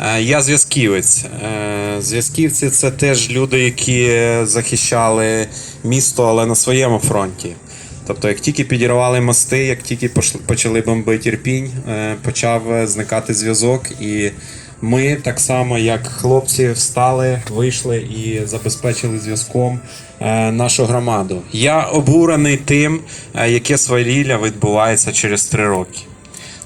Е, Я зв'язківець. Е, Зв'язківці це теж люди, які захищали місто, але на своєму фронті. Тобто, як тільки підірвали мости, як тільки почали бомбити Ірпінь, е, почав зникати зв'язок. І ми, так само як хлопці, встали, вийшли і забезпечили зв'язком нашу громаду. Я обурений тим, яке свавілля відбувається через три роки.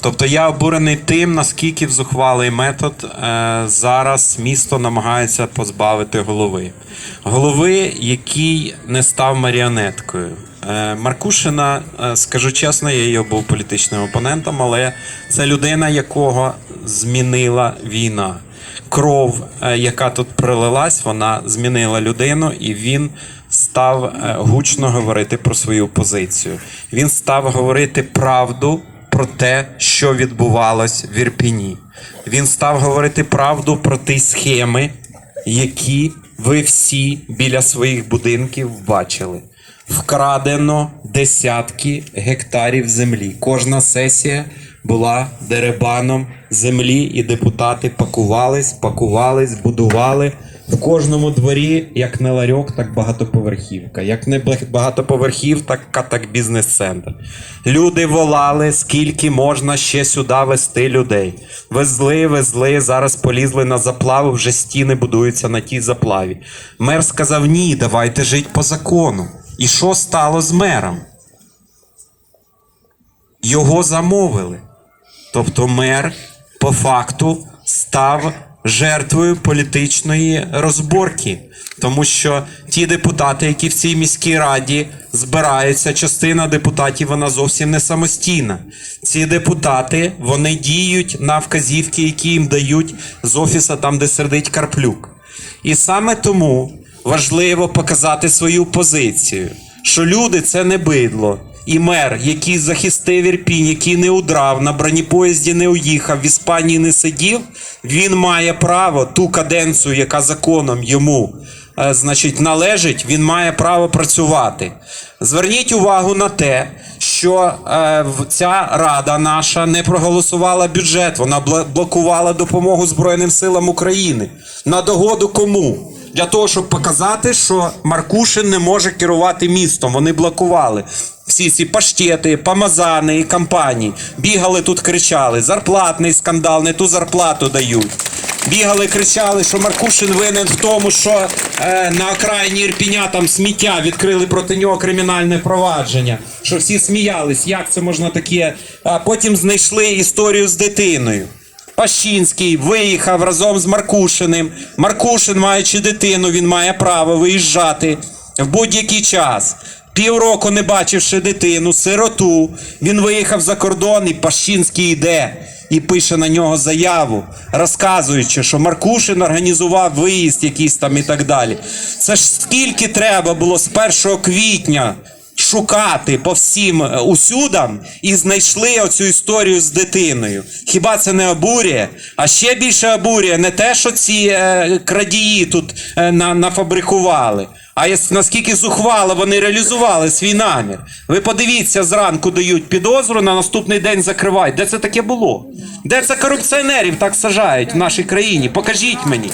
Тобто я обурений тим, наскільки в зухвалий метод е, зараз місто намагається позбавити голови. Голови, який не став маріонеткою. Е, Маркушина, е, скажу чесно, я його був політичним опонентом, але це людина, якого змінила війна. Кров, е, яка тут пролилась, вона змінила людину, і він став е, гучно говорити про свою позицію. Він став говорити правду про те, що відбувалось в Ірпіні. Він став говорити правду про ті схеми, які ви всі біля своїх будинків бачили. Вкрадено десятки гектарів землі. Кожна сесія була деребаном землі, і депутати пакувались, пакувались, будували. В кожному дворі, як не ларьок, так багатоповерхівка. Як не бах- багатоповерхівка, так бізнес-центр. Люди волали, скільки можна ще сюди вести людей. Везли, везли, зараз полізли на заплаву, вже стіни будуються на тій заплаві. Мер сказав: ні, давайте жити по закону. І що стало з мером? Його замовили. Тобто мер по факту став жертвою політичної розборки, тому що ті депутати, які в цій міській раді збираються, частина депутатів вона зовсім не самостійна. Ці депутати вони діють на вказівки, які їм дають з офіса, там де сидить Карплюк. І саме тому важливо показати свою позицію, що люди це не бидло. І мер, який захистив Ірпінь, який не удрав, на бронепоїзді не уїхав, в Іспанії не сидів, він має право ту каденцію, яка законом йому е, значить, належить, він має право працювати. Зверніть увагу на те, що е, ця рада наша не проголосувала бюджет, вона блокувала допомогу Збройним силам України. На догоду кому? Для того, щоб показати, що Маркушин не може керувати містом. Вони блокували. Всі ці паштети, памазани і компанії бігали тут, кричали: зарплатний скандал, не ту зарплату дають. Бігали, кричали, що Маркушин винен в тому, що е, на окраїні Ірпіня там сміття відкрили проти нього кримінальне провадження. Що всі сміялись, як це можна таке. А потім знайшли історію з дитиною. Пащинський виїхав разом з Маркушиним. Маркушин, маючи дитину, він має право виїжджати в будь-який час. Півроку не бачивши дитину, сироту, він виїхав за кордон, і Пащинський йде і пише на нього заяву, розказуючи, що Маркушин організував виїзд якийсь там і так далі. Це ж скільки треба було з 1 квітня шукати по всім е, усюдам і знайшли оцю історію з дитиною. Хіба це не обурює? А ще більше обурює не те, що ці е, крадії тут е, на, нафабрикували. А єс- наскільки зухвало вони реалізували свій намір. Ви подивіться, зранку дають підозру, на наступний день закривають. Де це таке було? Де це корупціонерів так сажають в нашій країні? Покажіть мені.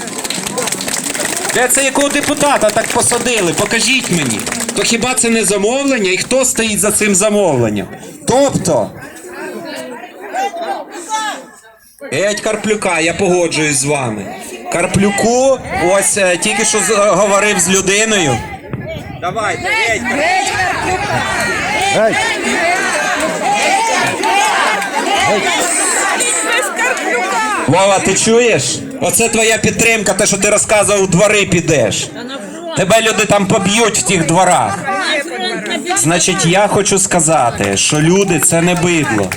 Де це якого депутата так посадили? Покажіть мені. То хіба це не замовлення? І хто стоїть за цим замовленням? Тобто. Геть Карплюка, я погоджуюсь з вами. Карплюку, ось е, тільки що е, говорив з людиною. Давайте, геть, Вова, ти чуєш? Оце твоя підтримка, те, що ти розказував, у двори підеш. Тебе люди там поб'ють в тих дворах. Значить, я хочу сказати, що люди це не бидло.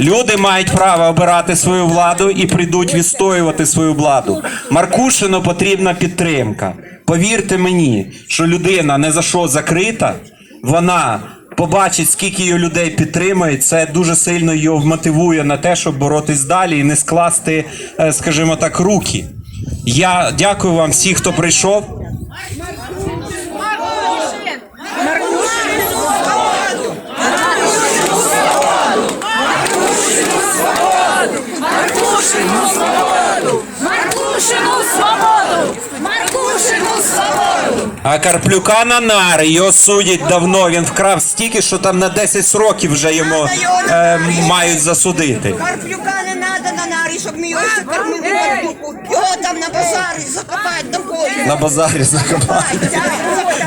Люди мають право обирати свою владу і прийдуть відстоювати свою владу. Маркушину потрібна підтримка. Повірте мені, що людина не за що закрита, вона побачить, скільки його людей підтримує, це дуже сильно його мотивує на те, щоб боротись далі і не скласти, е, скажімо так, руки. Я дякую вам всім, хто прийшов. Маркушину свободу! Маркушину свободу! А Карплюка на нар, його судять давно. Він вкрав стільки, що там на 10 років вже йому е, мають засудити. Карплюка на нарі, щоб ми його ще кормили Його там на базарі закопають до полі. На базарі закопати.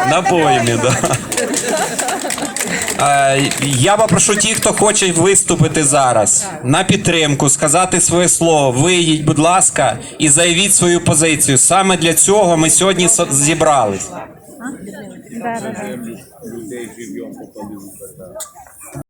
На поймі, да. Е, Я попрошу ті, хто хоче виступити зараз на підтримку, сказати своє слово. Вийдіть, будь ласка, і заявіть свою позицію. Саме для цього ми сьогодні со- зібрались.